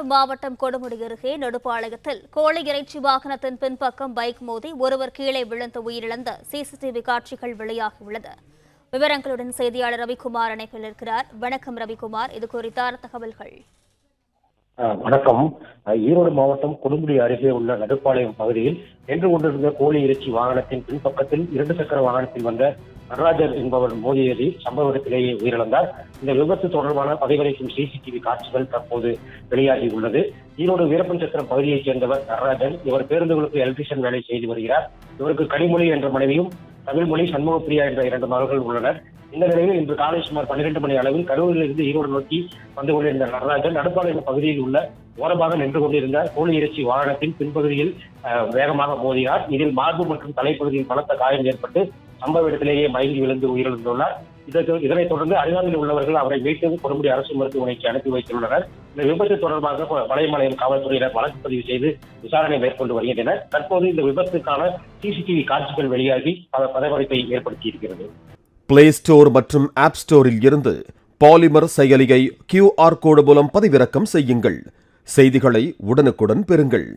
திருவாரூர் மாவட்டம் கொடுமுடி அருகே நெடுப்பாளையத்தில் கோழி இறைச்சி வாகனத்தின் பின்பக்கம் பைக் மோதி ஒருவர் கீழே விழுந்து உயிரிழந்த சிசிடிவி காட்சிகள் வெளியாகியுள்ளது. விவரங்களுடன் செய்தியாளர் ரவிக்குமார் இணைப்பில் இருக்கிறார். வணக்கம் ரவிக்குமார். இது குறித்தான தகவல்கள். வணக்கம். ஈரோடு மாவட்டம் கொடுமுடி அருகே உள்ள நடுப்பாளையம் பகுதியில் நின்று கொண்டிருந்த கோழி இறைச்சி வாகனத்தின் பின்பக்கத்தில் இரண்டு சக்கர வாகனத்தில் வந்த நடராஜர் என்பவர் மோதியதில் சம்பவ இடத்திலேயே உயிரிழந்தார். இந்த விபத்து தொடர்பான பதிவரைக்கும் சிசிடிவி காட்சிகள் தற்போது வெளியாகி உள்ளது. ஈரோடு வீரப்பஞ்சத்திரம் பகுதியைச் சேர்ந்தவர் நடராஜன் இவர் பேருந்துகளுக்கு எலக்ட்ரிஷியன் வேலை செய்து வருகிறார். இவருக்கு கனிமொழி என்ற மனைவியும் தமிழ்மொழி சண்முகப்பிரியா என்ற இரண்டு மகள்கள் உள்ளனர். இந்த நிலையில் இன்று காலை சுமார் பன்னிரண்டு மணி அளவில் கரூரிலிருந்து ஈரோடு நோக்கி வந்து கொண்டிருந்த நடராஜன். நடுப்பாளையம் பகுதியில் உள்ள ஓரமாக நின்று கொண்டிருந்த கோழி இறைச்சி வாகனத்தின் பின்பகுதியில் அஹ், வேகமாக மோதினார். இதில் மார்பு மற்றும் தலைப்பகுதியில் பலத்த காயம் ஏற்பட்டு சம்பவ இடத்திலேயே மயங்கி விழுந்து உயிரிழந்துள்ளார். இதற்கு இதனைத் தொடர்ந்து அருகாமையில் உள்ளவர்கள் அவரை மீட்டு கொடுமுடி அரசு மருத்துவமனைக்கு அனுப்பி வைத்துள்ளனர். இந்த விபத்து தொடர்பாக ப- காவல்துறையினர் வழக்கு பதிவு செய்து விசாரணை மேற்கொண்டு வருகின்றனர். தற்போது இந்த விபத்துக்கான சிசிடிவி காட்சிகள் வெளியாகி பல பரபரப்பை ஏற்படுத்தியிருக்கிறது. பிளே ஸ்டோர் மற்றும் ஆப் ஸ்டோரில் இருந்து பாலிமர் செயலியை கியூஆர் கோடு மூலம் பதிவிறக்கம் செய்யுங்கள். செய்திகளை உடனுக்குடன் பெறுங்கள்.